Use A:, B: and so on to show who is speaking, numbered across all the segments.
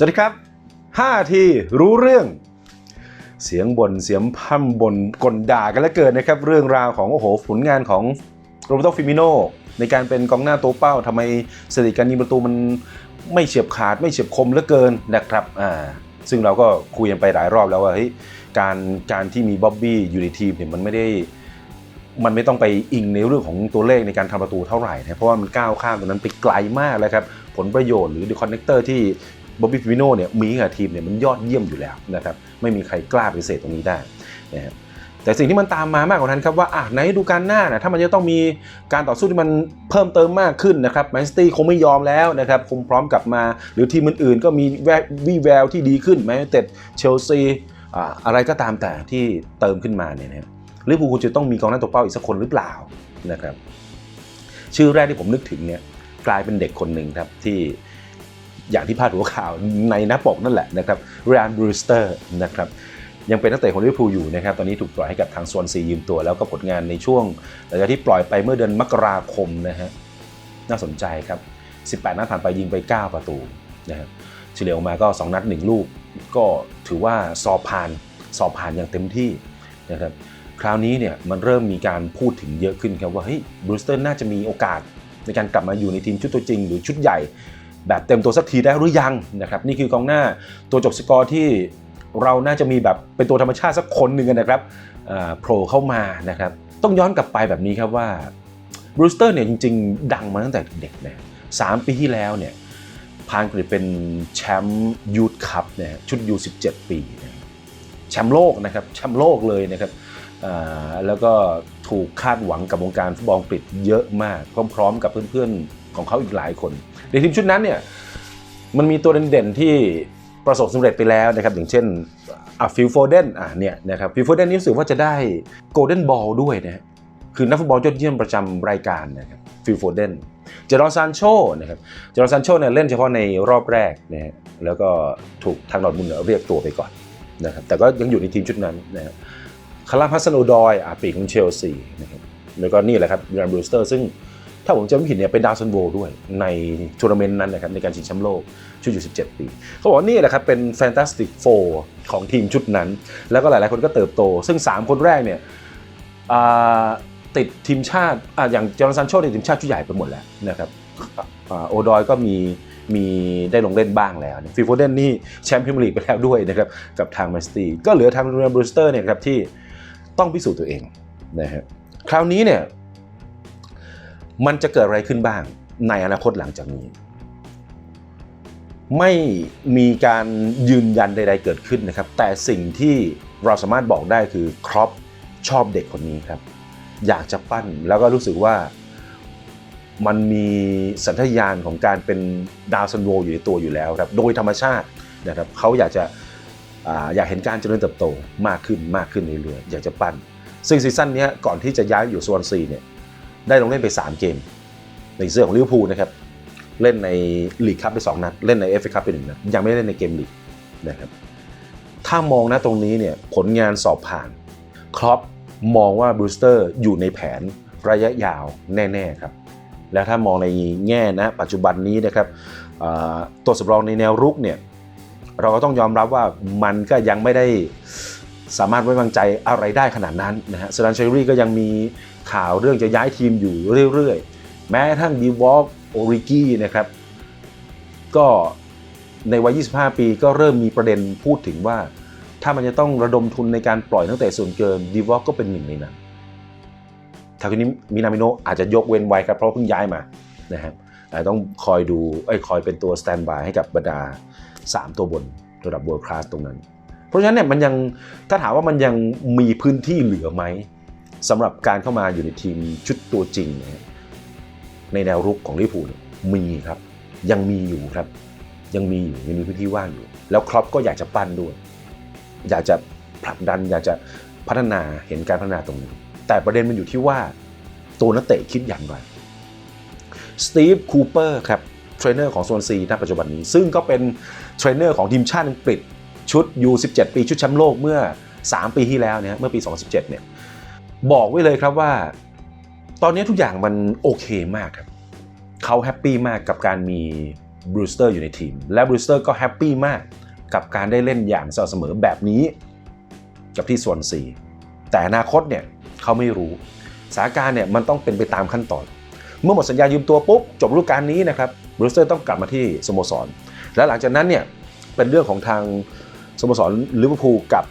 A: สวัสดีครับ5ทีรู้เรื่อง เสียงบน่นเสียงพร่ำบนกลด่ากันแล้วเกินนะครับ เรื่องราวของโอ้โหผลงานของโรเบโตฟิมิโนในการเป็นกองหน้าตัวเป้าทำไมสถิติการยิงประตูมันไม่เฉียบขาดไม่เฉียบคมเหลือเกินนะครับอ่าซึ่งเราก็คุยกันไปหลายรอบแล้วว่าเฮ้ยการการที่มีบ๊อบบี้อยู่ในทีมเนี่ยมันไม่ได้มันไม่ต้องไปอิงในเรื่องของตัวเลขในการทำประตูเท่าไหร่นะเพราะว่ามันก้าวข้ามตรงนั้นไปไกลมากแล้วครับ ผลประโยชน์หรือ The Connector ที่ บ๊อบบี้ฟิโน่เนี่ยมีกับทีมเนี่ยมันยอดเยี่ยมอยู่แล้วนะครับไม่มีใครกล้าปฏิเสธตรงนี้ได้นะครับแต่สิ่งที่มันตามมามากกว่านั้นครับว่าอะในฤดูกาลหน้านะถ้ามันจะต้องมีการต่อสู้ที่มันเพิ่มเติมมากขึ้นนะครับแมนซิตี้คงไม่ยอมแล้วนะครับคงพร้อมกลับมา หรือทีมอื่นๆ ก็มีแวววี่แววที่ดีขึ้นแม้แต่เชลซีอ่าอะไรก็ตามแต่ที่เติมขึ้นมาเนี่ยนะครับลิเวอร์พูลควรจะต้องมีกองหน้าตัวเป้าอีกสักคนหรือเปล่านะครับชื่อแรกที่ผมนึกถึงเนี่ยกลายเป็นเด็กคนหนึ่งครับที่ อย่างที่พาดหัวข่าวในหน้าปกนั่นแหละนะครับเรอันบรูสเตอร์นะครับยังเป็นนักเตะของลิเวอร์พูลอยู่นะครับ ตอนนี้ถูกปล่อยให้กับทางโซนซียืมตัว แล้วก็ผลงานในช่วงหลังจากที่ปล่อยไปเมื่อเดือนมกราคมนะฮะน่าสนใจครับ 18 นัดผ่านไปยิงไป 9 ประตูนะครับเฉลี่ยออกมาก็ 2 นัด 1 ลูก ก็ถือว่าสอบผ่านสอบผ่านอย่างเต็มที่นะครับคราวนี้เนี่ยมันเริ่มมีการพูดถึงเยอะขึ้นครับว่าเฮ้ยบรูสเตอร์น่าจะมีโอกาสในการกลับมาอยู่ในทีมชุดตัวจริง หรือชุดใหญ่ แบบเต็มตัวสักทีได้หรือยังนะครับนี่คือกองหน้าตัวจบสกอร์ที่เราน่าจะมีแบบเป็นตัวธรรมชาติสักคนหนึ่งนะครับโผล่เข้ามานะครับต้องย้อนกลับไปแบบนี้ครับว่าบรูสเตอร์เนี่ยจริง ๆ ดังมาตั้งแต่เด็กนะสามปีที่แล้วเนี่ยพาอังกฤษเป็นแชมป์ยูทคัพนะชุดยู17 ปีนะแชมป์โลกนะครับแชมป์โลกเลยนะครับแล้วก็ถูกคาดหวังกับวงการฟุตบอลอังกฤษเยอะมากพร้อม ๆ กับเพื่อนๆของเขาอีกหลายคน ในทีมชุดนั้นเนี่ยมันมีตัวเด่นๆที่ประสบสำเร็จไปแล้วนะครับอย่างเช่นอะฟิลโฟเดนอะเนี่ยนะครับฟิลโฟเดนนี่รู้สึกว่าจะได้โกลเด้นบอลด้วยนะฮะคือนักฟุตบอลยอดเยี่ยมประจำรายการนะครับฟิลโฟเดนเจอร์ซานโชนะครับเจอร์ซานโชเนี่ยเล่นเฉพาะในรอบแรกนะฮะแล้วก็ถูกทางดอร์ทมุนด์เรียกตัวไปก่อนนะครับแต่ก็ยังอยู่ในทีมชุดนั้นนะฮะคาราพัสโนดอยอาปีกของเชลซีนะครับแล้วก็นี่แหละครับรันบรูสเตอร์ซึ่ง ถ้าผมจำไม่ผิดเนี่ยเป็นดาวซันโวด้วยในทัวร์นาเมนต์นั้นนะครับในการชิงแชมป์โลกชุดอยู่ 17 ปี เขาบอกว่านี่แหละครับเป็นแฟนตาสติกโฟของทีมชุดนั้น แล้วก็หลายๆคนก็เติบโต ซึ่ง 3 คนแรกเนี่ยติดทีมชาติออย่างจอร์แดนซันโชติดทีมชาติชุดใหญ่ไปหมดแล้วนะครับอโอดอยก็มีมีได้ลงเล่นบ้างแล้วฟิลโฟเดนนี่แชมป์พรีเมียร์ลีกไปแล้วด้วยนะครับกับทางแมนซิตี้ก็เหลือทางรันบรูสเตอร์เนี่ยครับที่ต้องพิสูจน์ตัวเองนะฮะคราวนี้เนี่ย มันจะเกิดอะไรขึ้นบ้างในอนาคตหลังจากนี้ ไม่มีการยืนยันใด ๆ เกิดขึ้นนะครับ แต่สิ่งที่เราสามารถบอกได้คือครอปชอบเด็กคนนี้ครับ อยากจะปั้นแล้วก็รู้สึกว่ามันมีสัญชาตญาณของการเป็นดาวซันโวอยู่ในตัวอยู่แล้วครับโดยธรรมชาตินะครับเขาอยากจะอยากเห็นการเจริญเติบโตมากขึ้นมากขึ้นเรื่อยๆอยากจะปั้น ซึ่งซีซั่นนี้ก่อนที่จะย้ายอยู่สวนซีเนี่ย ได้ลงเล่นไป 3 เกม ในเสื้อของลิเวอร์พูลนะครับเล่นในลีกคัพไป 2 นัด เล่นในเอฟเอคัพไปหนึ่งนัดยังไม่ได้เล่นในเกมลีกนะครับถ้ามองนะตรงนี้เนี่ยผลงานสอบผ่านครอปมองว่าบรูสเตอร์อยู่ในแผนระยะยาวแน่ๆครับแล้วถ้ามองในแง่นะปัจจุบันนี้นะครับตัวสำรองในแนวรุกเนี่ยเราก็ต้องยอมรับว่ามันก็ยังไม่ได้สามารถไว้วางใจอะไรได้ขนาดนั้นนะฮะสแตนเชอรี่ก็ยังมี ข่าวเรื่องจะย้ายทีมอยู่เรื่อยๆ แม้ทั่งดีวอลโอริกี้นะครับ ก็ในวัย 25 ปีก็เริ่มมีประเด็นพูดถึงว่า ถ้ามันจะต้องระดมทุนในการปล่อยตั้งแต่ส่วนเกินดีวอลก็เป็นหนึ่งในนั้นทาคุนิมินามิโนอาจจะยกเว้นไว้ครับ เพราะเพิ่งย้ายมานะครับอาจจะต้องคอยดูไอ้คอยเป็นตัวสแตนบายให้กับบรรดา 3 ตัวบนระดับ world class ตรงนั้น เพราะฉะนั้นเนี่ยมันยังถ้าถามว่ามันยังมีพื้นที่เหลือไหม สำหรับการเข้ามาอยู่ในทีมชุดตัวจริงนะในแนวรุกของลิเวอร์พูลเนี่ยมีครับ ยังมีอยู่ครับ ยังมีอยู่ยังมีพื้นที่ว่างอยู่ แล้วครอปก็อยากจะปั้นด้วย อยากจะผลักดันอยากจะพัฒนาเห็นการพัฒนาตรงนี้ แต่ประเด็นมันอยู่ที่ว่าตัวนักเตะคิดอย่างไรสตีฟคูเปอร์ครับเทรนเนอร์ของโซนซีณปัจจุบันนี้ ซึ่งก็เป็นเทรนเนอร์ของทีมชาติอังกฤษชุด U17 ปีชุดแชมป์โลกเมื่อ 3 ปีที่แล้วเนี่ยเมื่อปี 2017เนี่ย บอกไว้เลยครับว่า ตอนนี้ทุกอย่างมันโอเคมากครับเขาแฮปปี้มากกับการมีบรูสเตอร์อยู่ในทีม และบรูสเตอร์ก็แฮปปี้มากกับการได้เล่นอย่างสม่ำเสมอแบบนี้ กับที่ส่วนสี่แต่อนาคตเนี่ยเขาไม่รู้สถานการณ์เนี่ยมันต้องเป็นไปตามขั้นตอน เมื่อหมดสัญญายืมตัวปุ๊บจบฤดูกาลนี้นะครับบรูสเตอร์ต้องกลับมาที่สโมสร และหลังจากนั้นเนี่ยเป็นเรื่องของทางสโมสรลิเวอร์พูลกับ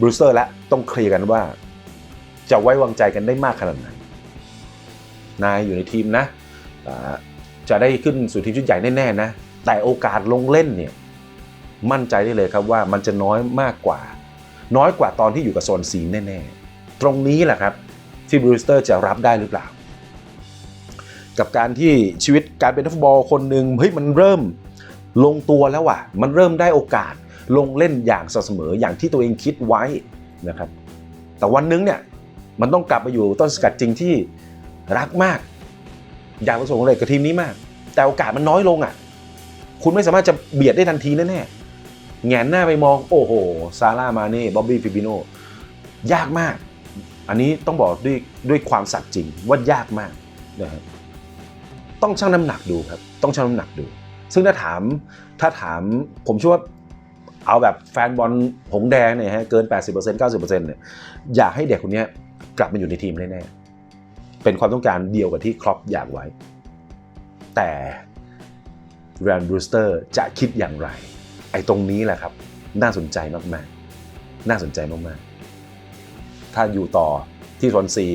A: บรูสเตอร์และต้องเคลียร์กันว่า จะไว้วางใจกันได้มากขนาดไหนนายอยู่ในทีมนะ จะได้ขึ้นสู่ทีมชุดใหญ่แน่ๆนะ แต่โอกาสลงเล่นเนี่ยมั่นใจได้เลยครับว่ามันจะน้อยมากกว่า น้อยกว่าตอนที่อยู่กับโซนสีแน่ๆ ตรงนี้แหละครับที่บรูสเตอร์จะรับได้หรือเปล่า กับการที่ชีวิตการเป็นนักฟุตบอลคนหนึ่งเฮ้ยมันเริ่มลงตัวแล้วว่ะ มันเริ่มได้โอกาสลงเล่นอย่างสม่ำเสมออย่างที่ตัวเองคิดไว้นะครับ แต่วันนึงเนี่ย มันต้องกลับมาอยู่ต้นสกัดจริงที่รักมาก อยากประสบความสำเร็จกับทีมนี้มาก แต่โอกาสมันน้อยลงอะ คุณไม่สามารถจะเบียดได้ทันทีแน่ๆแงนหน้าไปมองโอ้โหซาร่ามาเน่บ๊อบบี้ฟิบิโนยากมาก อันนี้ต้องบอกด้วยด้วยความสัตย์จริงว่ายากมากนะครับต้องชั่งน้ำหนักดูครับ ต้องชั่งน้ำหนักดู ซึ่งถ้าถามถ้าถามผมเชื่อว่าเอาแบบแฟนบอลหงแดงเนี่ยฮะเกิน 80% 90%เนี่ยอยากให้เด็กคนนี้ กลับมาอยู่ในทีมแน่ๆ เป็นความต้องการเดียวกับที่ครอปอยากไว้ แต่แรนบรูสเตอร์จะคิดอย่างไร ไอ้ตรงนี้แหละครับ น่าสนใจมากๆ น่าสนใจมากๆ ถ้าอยู่ต่อที่รอนซี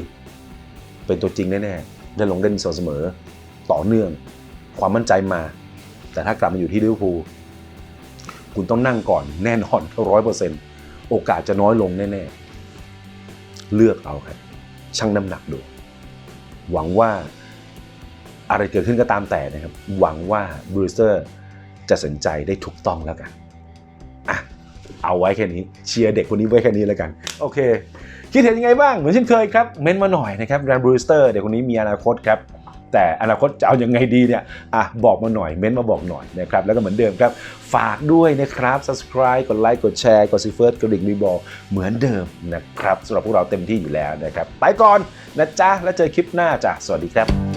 A: เป็นตัวจริงแน่ๆ ได้ลงเล่นเสมอต่อเนื่องความมั่นใจมา แต่ถ้ากลับมาอยู่ที่ลิเวอร์พูลคุณต้องนั่งก่อนแน่นอนร้อยเปอร์เซ็นต์โอกาสจะน้อยลงแน่ๆ เลือกเอาครับชั่งน้ำหนักดู หวังว่าอะไรเกิดขึ้นก็ตามแต่นะครับ หวังว่าบรูสเตอร์จะสนใจได้ถูกต้องแล้วกันอะเอาไว้แค่นี้เชียร์เด็กคนนี้ไว้แค่นี้แล้วกัน โอเค คิดเห็นยังไงบ้าง เหมือนเช่นเคยครับ เม้นมาหน่อยนะครับแรนบรูสเตอร์เด็กคนนี้มีอนาคตครับ แต่อนาคตจะเอาอยังไงดีเนี่ยอะบอกมาหน่อยเม้นมาบอกหน่อยนะครับแล้วก็เหมือนเดิมครับ ฝากด้วยนะครับ subscribe กดไลค์กดแชร์กดซีเฟิร์สกดดิ่งรีบอลเหมือนเดิมนะครับสำหรับพวกเราเต็มที่อยู่แล้วนะครับ ไปก่อนนะจ๊ะแล้วเจอคลิปหน้าจ้ะสวัสดีครับ